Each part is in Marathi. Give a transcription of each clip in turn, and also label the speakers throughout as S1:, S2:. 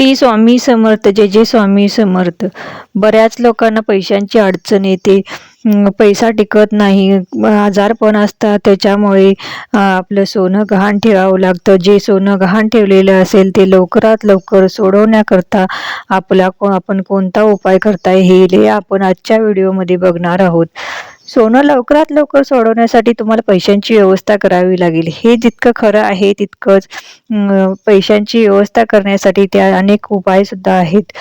S1: श्री स्वामी समर्थ जे जे स्वामी समर्थ. बऱ्याच लोकांना पैशांची अडचण येते. पैसा टिकत नाही. आजारपण असतात. त्याच्यामुळे आपलं सोनं गहाण ठेवावं लागतं. जे सोनं गहाण ठेवलेलं असेल ते लवकरात लवकर सोडवण्याकरता आपला को- आपण कोणता उपाय करता येईल हे आपण आजच्या व्हिडिओमध्ये बघणार आहोत. सोनं लवकरात लवकर सोडवण्यासाठी तुम्हाला पैशांची व्यवस्था करावी लागेल. हे जितकं खरं आहे तितकंच पैशांची व्यवस्था करण्यासाठी त्या अनेक उपाय सुद्धा आहेत.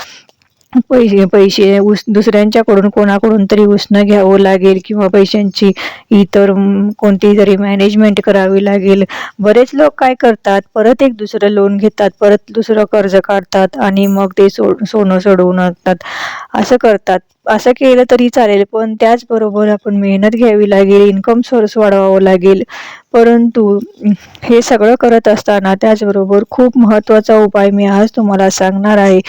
S1: पैसे पैसे उस दुसऱ्यांच्याकडून कोणाकडून तरी उसणं घ्यावं लागेल किंवा पैशांची इतर कोणती तरी मॅनेजमेंट करावी लागेल. बरेच लोक काय करतात परत एक दुसरं लोन घेतात परत दुसरं कर्ज काढतात आणि मग ते सो सोनं सोडवून आणतात. असं करतात. असं केलं तरी चालेल पण त्याचबरोबर आपण मेहनत घ्यावी लागेल इन्कम सोर्स वाढवावं लागेल. परंतु हे सगळं करत असताना त्याचबरोबर खूप महत्त्वाचा उपाय मी आज तुम्हाला सांगणार आहे.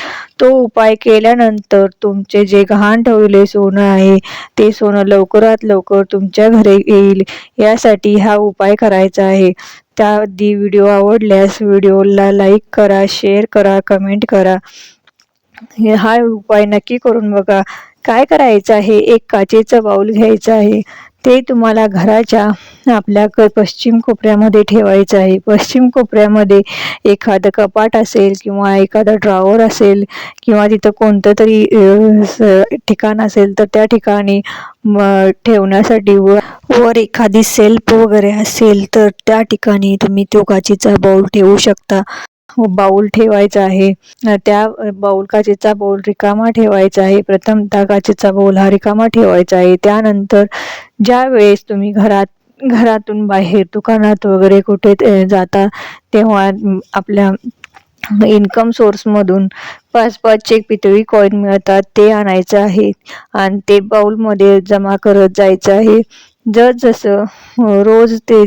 S1: तो उपाय केल्यानंतर तुमचे जे गहाण ठेवले सोनं आहे ते सोनं लवकरात लवकर तुमच्या घरी येईल. यासाठी हा उपाय करायचा आहे. त्याआधी व्हिडिओ आवडल्यास व्हिडिओला लाईक करा शेअर करा कमेंट करा. हा उपाय नक्की करून बघा. काय करायचं आहे? एक काचेचं बाऊल घ्यायचं आहे. ते तुम्हाला घराच्या आपल्या क पश्चिम कोपऱ्यामध्ये ठेवायचं आहे. पश्चिम कोपऱ्यामध्ये एखादं कपाट असेल किंवा एखादं ड्रॉवर असेल किंवा तिथं कोणतं तरी ठिकाण असेल तर त्या ठिकाणी ठेवण्यासाठी व वर एखादी सेल्फ वगैरे असेल तर त्या ठिकाणी तुम्ही तो काचेचा बाऊल ठेवू शकता. बाऊल ठेवायचा आहे. त्या बाऊल काचेचा बाऊल रिकामा ठेवायचा आहे. प्रथमतः काचेचा बाऊल हा रिकामा ठेवायचा आहे. त्यानंतर ज्या वेळेस तुम्ही घरात घरातून बाहेर दुकानात वगैरे कुठे ते जाता तेव्हा आपल्या इन्कम सोर्समधून पाच पाच एक पितळी कॉईन मिळतात. ते आणायचं आहे. आणि ते बाऊलमध्ये जमा करत जायचं आहे. जसजसं रोज ते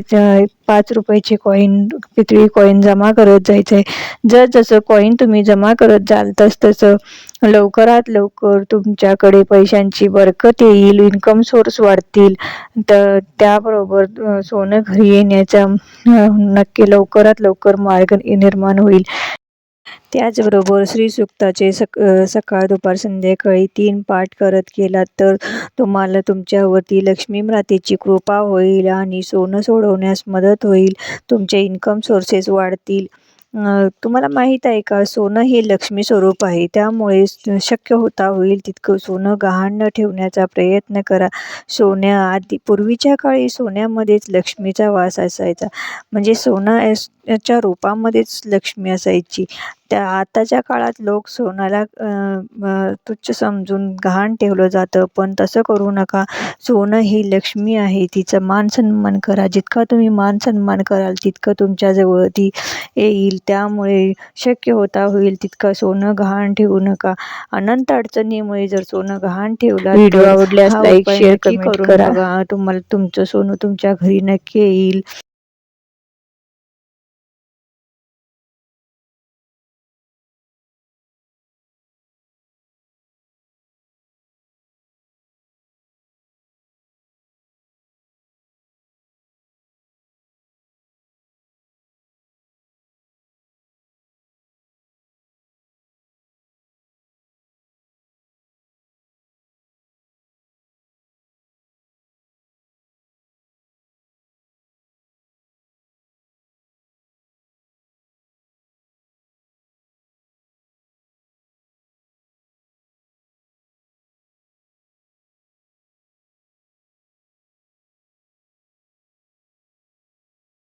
S1: पाच रुपयाचे कॉईन पितळी कॉईन जमा करत जायचं आहे जसजसं कॉईन तुम्ही जमा करत जाल तस तसं लवकरात लवकर तुमच्याकडे पैशांची बरकत येईल इन्कम सोर्स वाढतील. तर त्याबरोबर सोनं घरी येण्याचा नक्की लवकरात लवकर मार्ग निर्माण होईल. त्याचबरोबर श्री सुक्ताचे सक सकाळ दुपार संध्याकाळी तीन पाठ करत केलात तर तुम्हाला तुमच्यावरती लक्ष्मी मातेची कृपा होईल आणि सोनं सोडवण्यास मदत होईल. तुमचे इन्कम सोर्सेस वाढतील. तुम्हाला माहीत आहे का? सोनं हे लक्ष्मी स्वरूप आहे. त्यामुळे शक्य होता होईल तितकं सोनं गहाण न ठेवण्याचा प्रयत्न करा. सोन्या आधी पूर्वीच्या काळी सोन्यामध्येच लक्ष्मीचा वास असायचा. म्हणजे सोनं याच्या रूपामध्येच लक्ष्मी असायची. त्या आताच्या काळात लोक अ, तुच्छ समजून गहाण ठेवलं जातं. पण तसं करू नका. सोनं ही लक्ष्मी आहे. तिचं मान सन्मान करा. जितका तुम्ही मान सन्मान कराल तितकं तुमच्याजवळ ती येईल. त्यामुळे शक्य होता होईल तितकं सोनं गहाण ठेवू नका. अनंत अडचणीमुळे जर सोनं गहाण ठेवला
S2: व्हिडिओ आवडल्यास लाईक, शेअर, करा.
S1: बघा. तुम्हाला तुमचं सोनं तुमच्या घरी नक्की येईल.